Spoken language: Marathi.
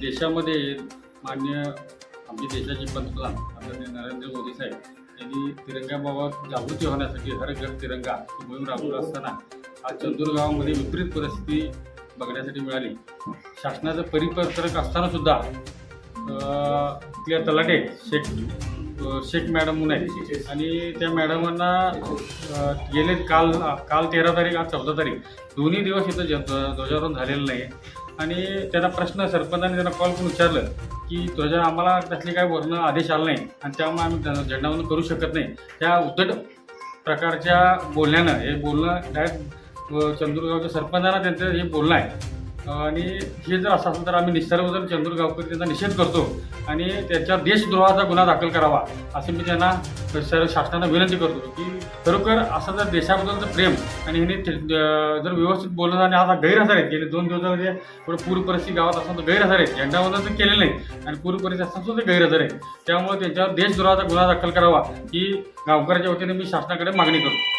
देशामध्ये मान्य आमचे देशाचे पंतप्रधान आदरणीय नरेंद्र मोदी साहेब यांनी तिरंगाबाबत जागृती होण्यासाठी हर घर तिरंगा ही मोहीम राबवत असताना आज चंदूर गावामध्ये विपरीत परिस्थिती बघण्यासाठी मिळाली. शासनाचं परिपत्रक असताना सुद्धा तिथल्या तलाटे शेख शेख मॅडम म्हणून आहेत आणि त्या मॅडमांना गेले काल काल तेरा तारीख आज चौदा तारीख दोन्ही दिवस इथं ज- ध्वजारोहण झालेलं नाही आणि त्यांना प्रश्न सरपंचाने त्यांना कॉल करून विचारलं की तुझ्या आम्हाला त्यातले काय वर्ण आदेश आला नाही आणि त्यामुळे आम्ही झेंडावरून करू शकत नाही. त्या उद्धट प्रकारच्या बोलण्यानं हे बोलणं डायरेक्ट चंदूरगावच्या सरपंचांना त्यांचं हे बोलणं आहे. आणि हे जर असं असेल तर आम्ही निसर्गबद्दल चंद्र गावकरी त्यांचा निषेध करतो आणि त्याच्यावर देशद्रोहाचा गुन्हा दाखल करावा असं मी त्यांना सर्व शासनाला विनंती करतो की खरोखर असं जर देशाबद्दलचं प्रेम आणि ह्याने ते- जर व्यवस्थित बोलणं आणि आता गैरहजर आहेत गेले दोन दिवसामध्ये थोडं पूर परिस्थिती गावात असताना तर गैरहजर आहेत झेंडावंदन तर केलेलं नाही आणि पूर परिस्थिती असताना सुद्धा गैरहजर आहेत. त्यामुळे त्यांच्यावर देशद्रोहाचा गुन्हा दाखल करावा ही गावकऱ्याच्या वतीने मी शासनाकडे मागणी करतो.